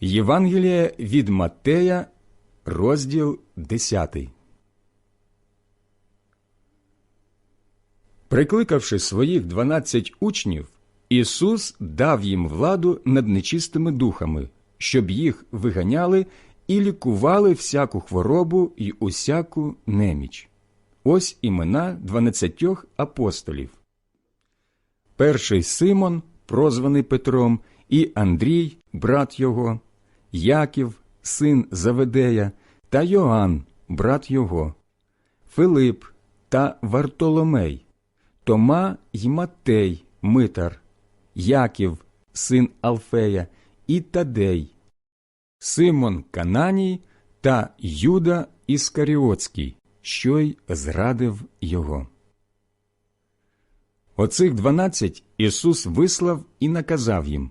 Євангеліє від Маттея, розділ 10. Прикликавши своїх дванадцять учнів, Ісус дав їм владу над нечистими духами, щоб їх виганяли і лікували всяку хворобу і усяку неміч. Ось імена дванадцятьох апостолів. Перший Симон, прозваний Петром, і Андрій, брат його, Яків, син Заведея, та Йоанн, брат його, Филип та Вартоломей, Тома й Матей, Митар, Яків, син Алфея, і Тадей, Симон Кананій та Юда Іскаріотський, що й зрадив його. Оцих дванадцять Ісус вислав і наказав їм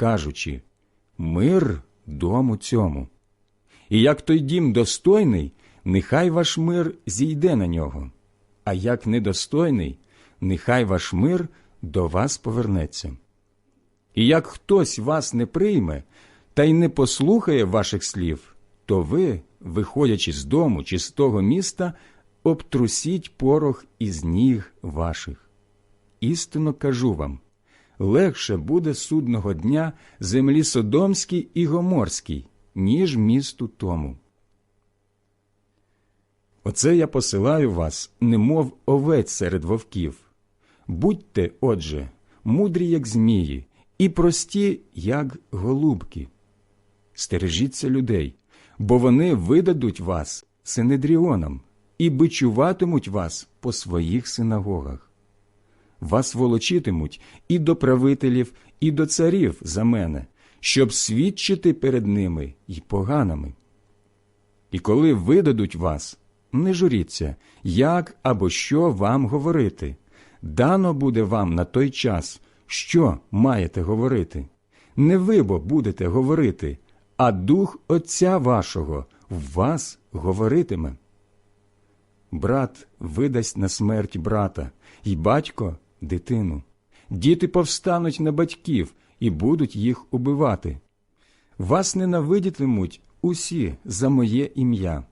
кажучи Мир дому цьому. І як той дім достойний, нехай ваш мир зійде на нього, а як недостойний, нехай ваш мир до вас повернеться. І як хтось вас не прийме та й не послухає ваших слів, то ви, виходячи з дому чи з того міста, обтрусіть порох із ніг ваших. Істинно кажу вам легше буде судного дня землі Содомській і Гоморській, ніж місту тому. Оце я посилаю вас, немов овець серед вовків. Будьте, отже, мудрі, як змії, і прості, як голубки. Стережіться людей, бо вони видадуть вас синедріонам і бичуватимуть вас по своїх синагогах. Вас волочитимуть і до правителів, і до царів за мене, щоб свідчити перед ними й поганими. І коли видадуть вас, не журіться, як або що вам говорити. Дано буде вам на той час, що маєте говорити. Не ви бо будете говорити, а дух Отця вашого в вас говоритиме. Брат видасть на смерть брата, і батько дитину. Діти повстануть на батьків і будуть їх убивати. Вас ненавидітимуть усі за моє ім'я.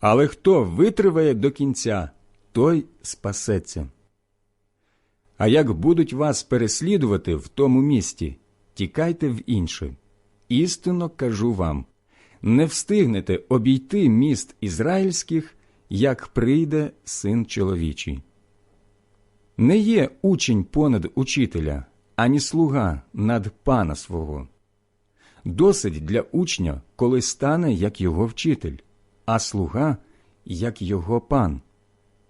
Але хто витриває до кінця, той спасеться. А як будуть вас переслідувати в тому місті, тікайте в інше. Істинно кажу вам не встигнете обійти міст ізраїльських, як прийде син чоловічий. Не є учень понад учителя, ані слуга над пана свого. Досить для учня, коли стане як його вчитель, а слуга як його пан.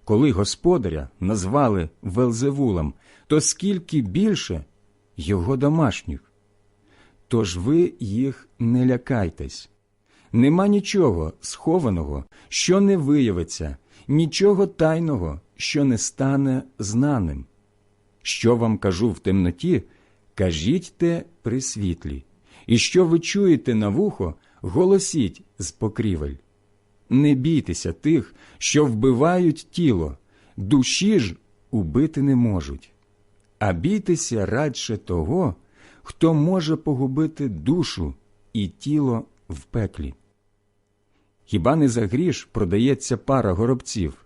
Коли господаря назвали Велзевулом, то скільки більше його домашніх. Тож ви їх не лякайтесь. Нема нічого схованого, що не виявиться, нічого тайного, що не стане знаним. Що вам кажу в темноті, кажіть те при світлі, і що ви чуєте на вухо, голосіть з покрівель. Не бійтеся тих, що вбивають тіло, душі ж убити не можуть, а бійтеся радше того, хто може погубити душу і тіло в пеклі. Хіба не за гріш продається пара горобців,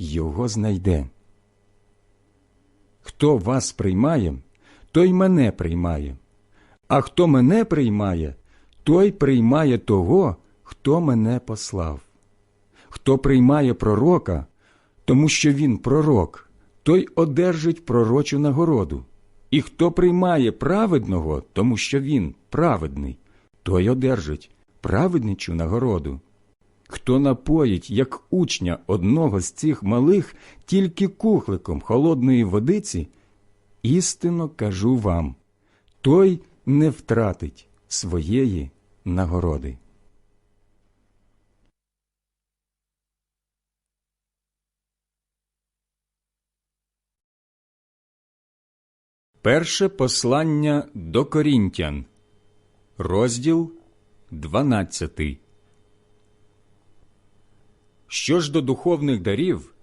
його знайде. Хто вас приймає, той мене приймає, а хто мене приймає, той приймає того, хто мене послав. Хто приймає пророка, тому що він пророк, той одержить пророчу нагороду. І хто приймає праведного, тому що він праведний, той одержить праведничу нагороду. Хто напоїть, як учня одного з цих малих, тільки кухликом холодної водиці, істинно кажу вам, той не втратить своєї нагороди. Перше послання до Корінтян, розділ 12. Що ж до духовних дарів,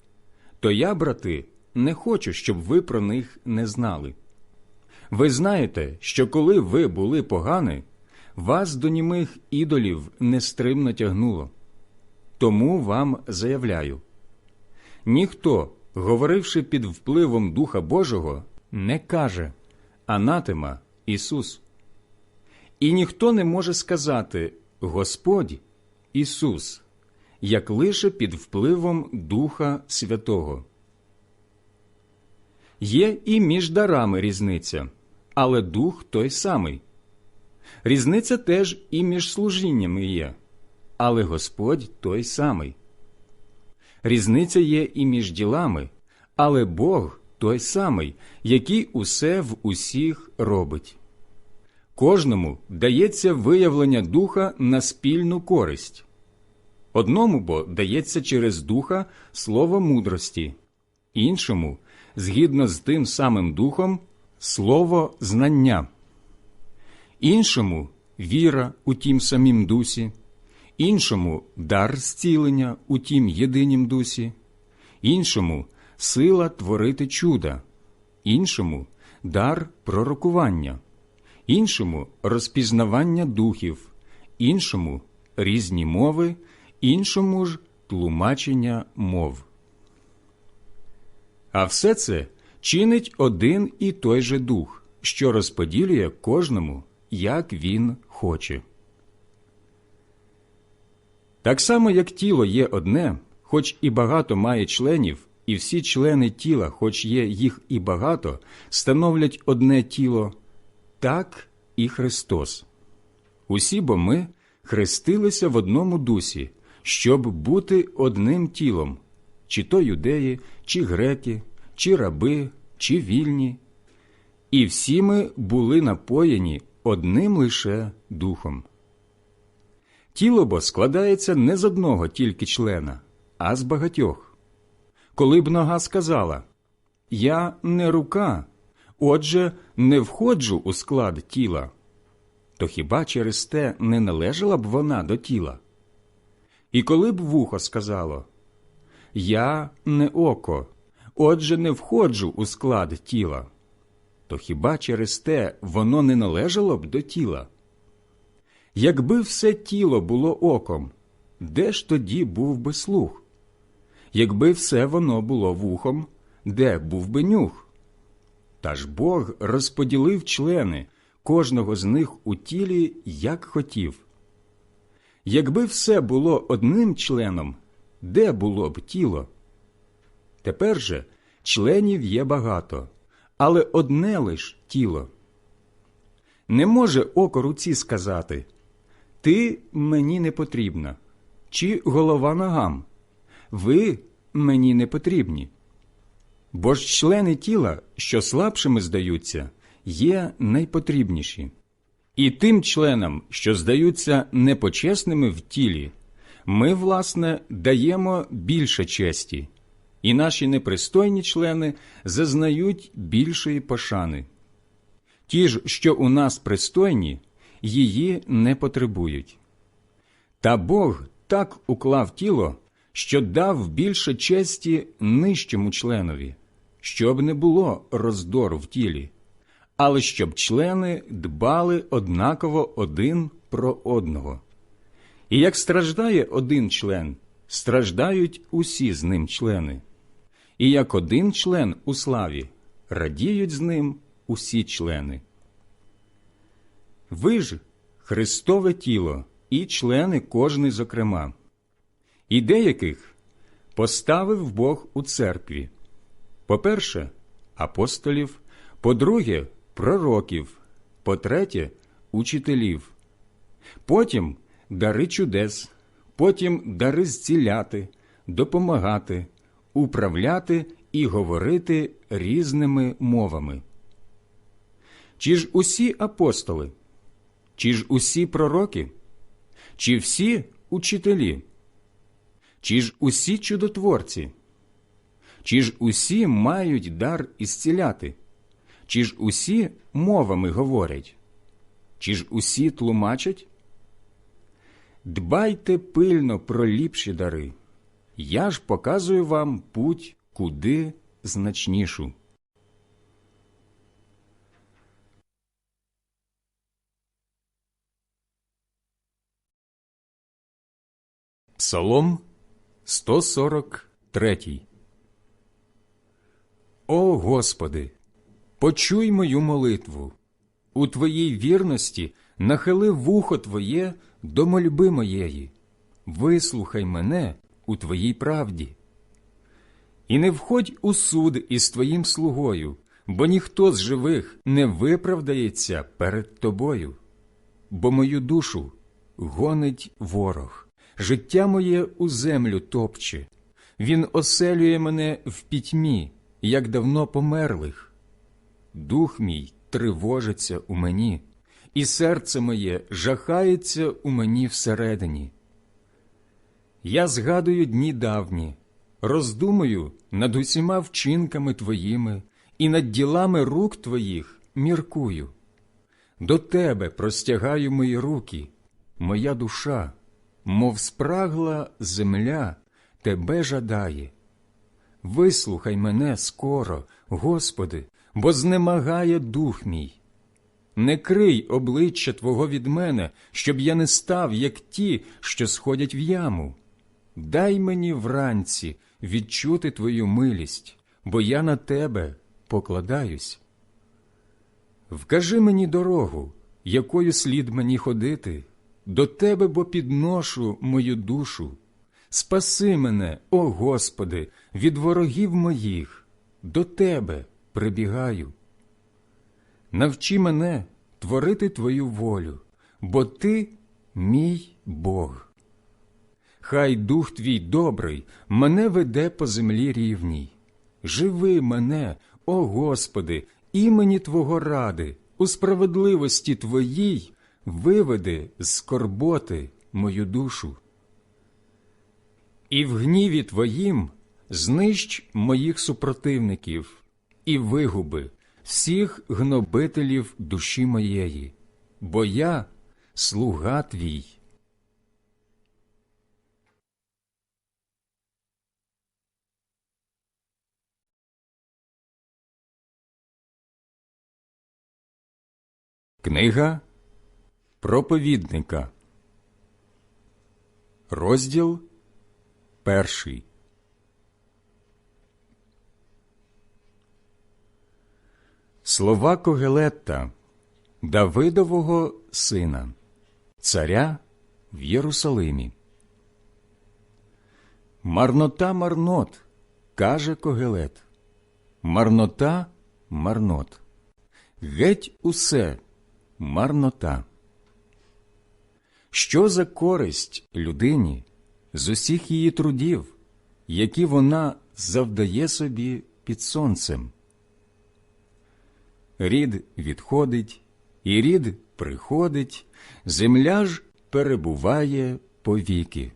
то я, брати, не хочу, щоб ви про них не знали. Ви знаєте, що коли ви були погані, вас до німих ідолів нестримно тягнуло. Тому вам заявляю ніхто, говоривши під впливом Духа Божого, не каже Анатема Ісус. І ніхто не може сказати Господь Ісус, як лише під впливом Духа Святого. Є і між дарами різниця, але дух той самий. Різниця теж і між служіннями є, але Господь той самий. Різниця є і між ділами, але Бог той самий, який усе в усіх робить. Кожному дається виявлення духа на спільну користь. Одному бо дається через духа слово мудрості, іншому, згідно з тим самим духом, слово знання, іншому віра у тім самім дусі, іншому дар зцілення у тім єдинім дусі, іншому сила творити чуда, іншому дар пророкування, іншому розпізнавання духів, іншому різні мови, іншому ж тлумачення мов. А все це чинить один і той же дух, що розподілює кожному, як він хоче. Так само, як тіло є одне, хоч і багато має членів, і всі члени тіла, хоч є їх і багато, становлять одне тіло, так і Христос. Усі бо ми хрестилися в одному дусі, щоб бути одним тілом, чи то юдеї, чи греки, чи раби, чи вільні. І всі ми були напоєні одним лише духом. Тіло бо складається не з одного тільки члена, а з багатьох. Коли б нога сказала Я не рука, отже, не входжу у склад тіла, то хіба через те не належала б вона до тіла? І коли б вухо сказало Я не око, отже, не входжу у склад тіла, то хіба через те воно не належало б до тіла? Якби все тіло було оком, де ж тоді був би слух? Якби все воно було вухом, де був би нюх? Та ж Бог розподілив члени кожного з них у тілі, як хотів. Якби все було одним членом, де було б тіло? Тепер же членів є багато, але одне лиш тіло. Не може око руці сказати Ти мені не потрібна, чи голова ногам. Ви мені не потрібні. Бо ж члени тіла, що слабшими здаються, є найпотрібніші. І тим членам, що здаються непочесними в тілі, ми, власне, даємо більше честі, і наші непристойні члени зазнають більшої пошани. Ті ж, що у нас пристойні, її не потребують. Та Бог так уклав тіло, що дав більше честі нижчому членові, щоб не було роздору в тілі, але щоб члени дбали однаково один про одного. І як страждає один член, страждають усі з ним члени, і як один член у славі, радіють з ним усі члени. Ви ж Христове тіло і члени кожний зокрема, і деяких поставив Бог у церкві. По-перше, апостолів, по-друге, пророків, по-третє, учителів, потім дари чудес, потім дари зціляти, допомагати, управляти і говорити різними мовами. Чи ж усі апостоли? Чи ж усі пророки? Чи всі учителі? Чи ж усі чудотворці? Чи ж усі мають дар ісціляти? Чи ж усі мовами говорять? Чи ж усі тлумачать? Дбайте пильно про ліпші дари. Я ж показую вам путь куди значнішу. Псалом 143 О Господи, почуй мою молитву. У Твоїй вірності нахили вухо Твоє до мольби моєї. Вислухай мене у Твоїй правді. І не входь у суд із Твоїм слугою, бо ніхто з живих не виправдається перед Тобою, бо мою душу гонить ворог життя моє у землю топче, він оселює мене в пітьмі, як давно померлих. Дух мій тривожиться у мені, і серце моє жахається у мені всередині. Я згадую дні давні, роздумую над усіма вчинками твоїми і над ділами рук твоїх міркую. До тебе простягаю мої руки, моя душа мов спрагла земля, тебе жадає. Вислухай мене скоро, Господи, бо знемагає дух мій. Не крий обличчя Твого від мене, щоб я не став, як ті, що сходять в яму. Дай мені вранці відчути Твою милість, бо я на тебе покладаюсь. Вкажи мені дорогу, якою слід мені ходити, до Тебе бо підношу мою душу. Спаси мене, о Господи, від ворогів моїх, до Тебе прибігаю. Навчи мене творити Твою волю, бо Ти мій Бог. Хай дух твій добрий мене веде по землі рівній. Живи мене, о Господи, імені Твого ради, у справедливості Твоїй виведи з скорботи мою душу. І в гніві Твоїм знищ моїх супротивників і вигуби всіх гнобителів душі моєї, бо я слуга Твій. Книга Проповідника. Розділ перший. Слова Когелетта, Давидового сина, царя в Єрусалимі. Марнота марнот, каже Когелет. Марнота марнот. Геть усе марнота. Що за користь людині з усіх її трудів, які вона завдає собі під сонцем? Рід відходить, і рід приходить, земля ж перебуває повіки.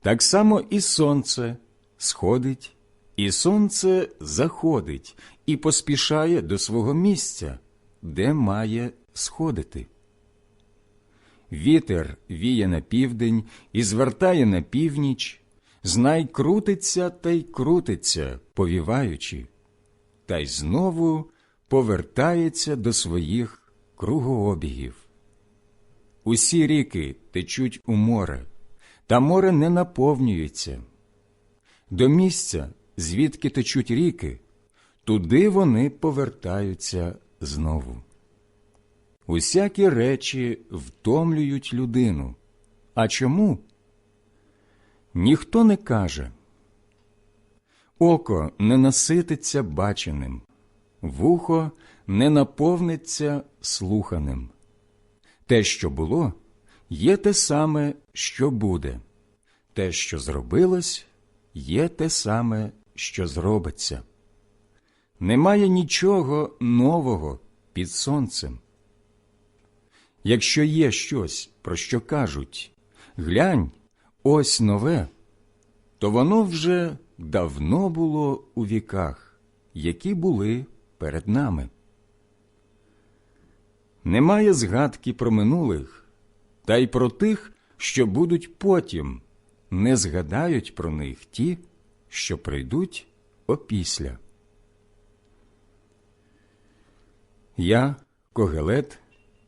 Так само і сонце сходить, і сонце заходить і поспішає до свого місця, де має сходити. Вітер віє на південь і звертає на північ, знай крутиться та й крутиться, повіваючи, та й знову повертається до своїх кругообігів. Усі ріки течуть у море, та море не наповнюється. До місця, звідки течуть ріки, туди вони повертаються знову. Усякі речі втомлюють людину. А чому? Ніхто не каже. Око не насититься баченим, вухо не наповниться слуханим. Те, що було, є те саме, що буде, те, що зробилось, є те саме, що зробиться. Немає нічого нового під сонцем. Якщо є щось, про що кажуть глянь, ось нове, то воно вже давно було у віках, які були перед нами. Немає згадки про минулих, та й про тих, що будуть потім, не згадають про них ті, що прийдуть опісля. Я, Когелет,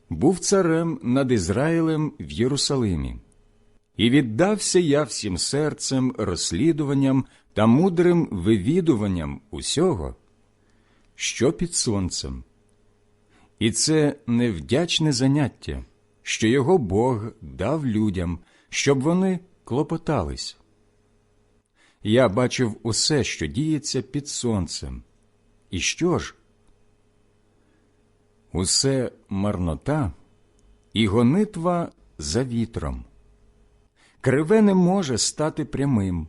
був царем над Ізраїлем в Єрусалимі, і віддався я всім серцем, розслідуванням та мудрим вивідуванням усього, що під сонцем. І це невдячне заняття, що його Бог дав людям, щоб вони клопотались. Я бачив усе, що діється під сонцем. І що ж? Усе марнота і гонитва за вітром. Криве не може стати прямим,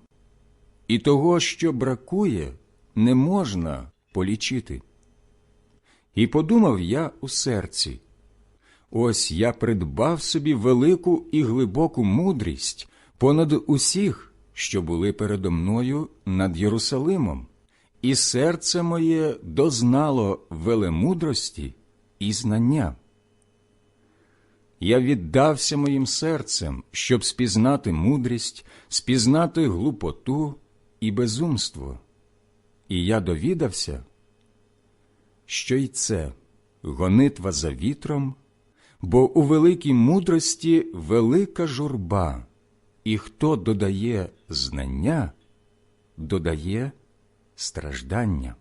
і того, що бракує, не можна полічити. І подумав я у серці ось я придбав собі велику і глибоку мудрість понад усіх, що були передо мною над Єрусалимом, і серце моє дознало велемудрості і знання. Я віддався моїм серцем, щоб спізнати мудрість, спізнати глупоту і безумство, і я довідався, що й це гонитва за вітром, бо у великій мудрості велика журба, і хто додає знання, додає страждання.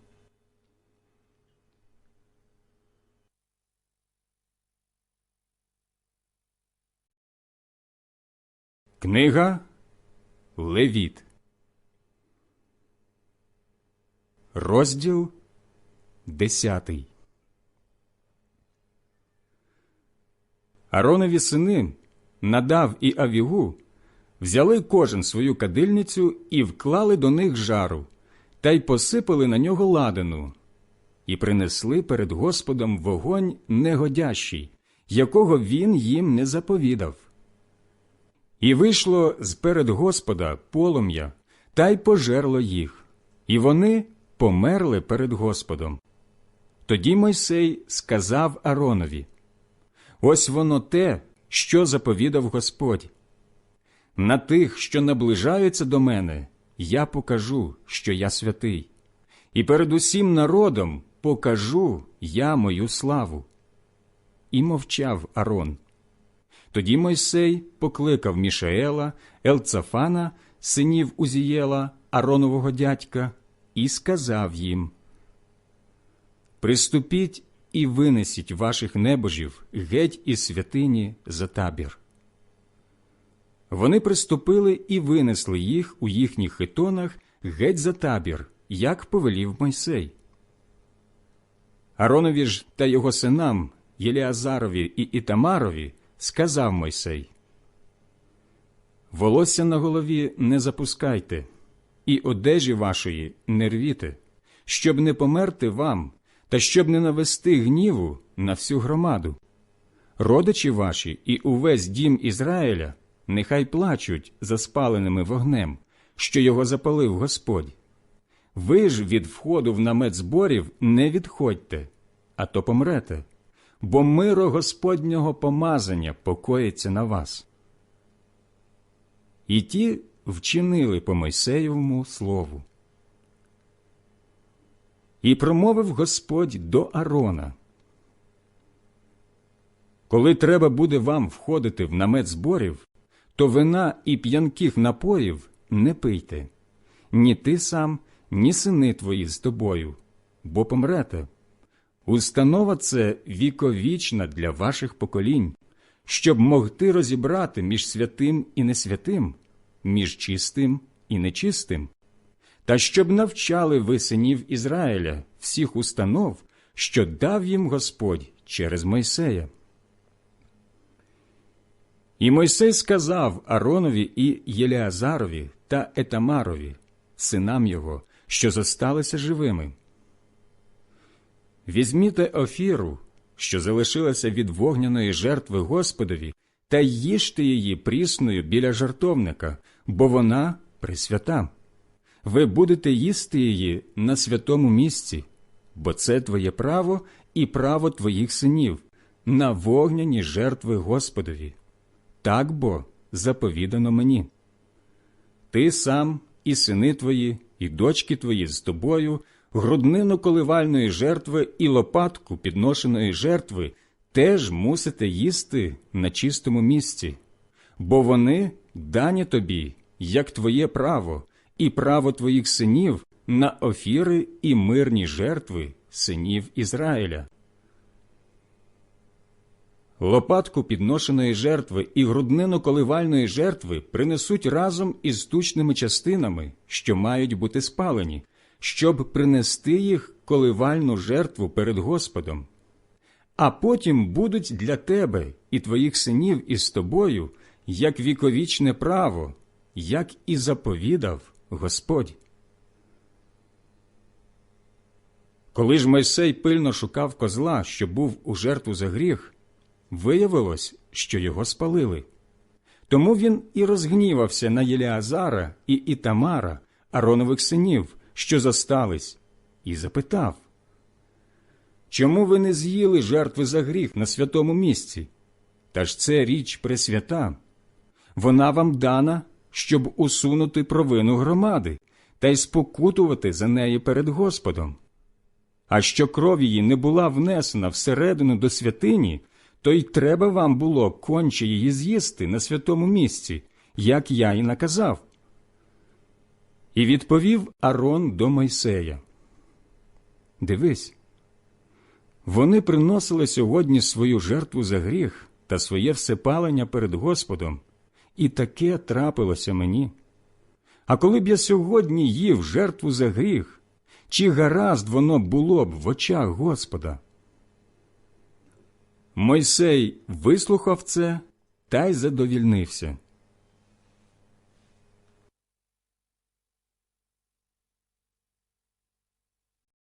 Книга Левіт, розділ десятий. Аронові сини Надав і Авігу взяли кожен свою кадильницю і вклали до них жару, та й посипали на нього ладану, і принесли перед Господом вогонь негодящий, якого він їм не заповідав. І вийшло з перед Господа полум'я, та й пожерло їх, і вони померли перед Господом. Тоді Мойсей сказав Аронові Ось воно те, що заповідав Господь. На тих, що наближаються до мене, я покажу, що я святий, і перед усім народом покажу я мою славу. І мовчав Арон, Тоді Мойсей покликав Мішаела, Елцафана, синів Узієла, Аронового дядька, і сказав їм Приступіть і винесіть ваших небожів геть із святині за табір. Вони приступили і винесли їх у їхніх хитонах геть за табір, як повелів Мойсей. Аронові ж та його синам Єліазарові і Ітамарові сказав Мойсей Волосся на голові не запускайте, і одежі вашої не рвіте, щоб не померти вам, та щоб не навести гніву на всю громаду. Родичі ваші і увесь дім Ізраїля нехай плачуть за спаленими вогнем, що його запалив Господь. Ви ж від входу в намет зборів не відходьте, а то помрете, бо миро Господнього помазання покоїться на вас. І ті вчинили по Мойсеєвому слову. І промовив Господь до Арона. Коли треба буде вам входити в намет зборів, то вина і п'янких напоїв не пийте, ні ти сам, ні сини твої з тобою, бо помрете. Установа це віковічна для ваших поколінь, щоб могти розібрати між святим і несвятим, між чистим і нечистим, та щоб навчали ви синів Ізраїля всіх установ, що дав їм Господь через Мойсея. І Мойсей сказав Аронові і Єлеазарові та Етамарові, синам його, що зосталися живими. Візьміте офіру, що залишилася від вогняної жертви Господові, та їжте її прісною біля жартовника, бо вона присвята. Ви будете їсти її на святому місці, бо це твоє право і право твоїх синів, на вогняні жертви Господові. Так бо заповідано мені. Ти сам і сини твої, і дочки твої з тобою, груднину коливальної жертви і лопатку підношеної жертви теж мусите їсти на чистому місці, бо вони дані тобі, як твоє право, і право твоїх синів на офіри і мирні жертви синів Ізраїля. Лопатку підношеної жертви і груднину коливальної жертви принесуть разом із тучними частинами, що мають бути спалені, щоб принести їх коливальну жертву перед Господом. А потім будуть для тебе і твоїх синів із тобою як віковічне право, як і заповідав Господь. Коли ж Мойсей пильно шукав козла, що був у жертву за гріх, виявилось, що його спалили. Тому він і розгнівався на Єліазара і Ітамара, Аронових синів, що зостались, і запитав Чому ви не з'їли жертви за гріх на святому місці? Та ж це річ пресвята. Вона вам дана, щоб усунути провину громади та й спокутувати за неї перед Господом. А що кров її не була внесена всередину до святині, то й треба вам було конче її з'їсти на святому місці, як я й наказав. І відповів Арон до Мойсея. Дивись, вони приносили сьогодні свою жертву за гріх та своє всепалення перед Господом, і таке трапилося мені. А коли б я сьогодні їв жертву за гріх, чи гаразд воно було б в очах Господа? Мойсей вислухав це та й задовільнився.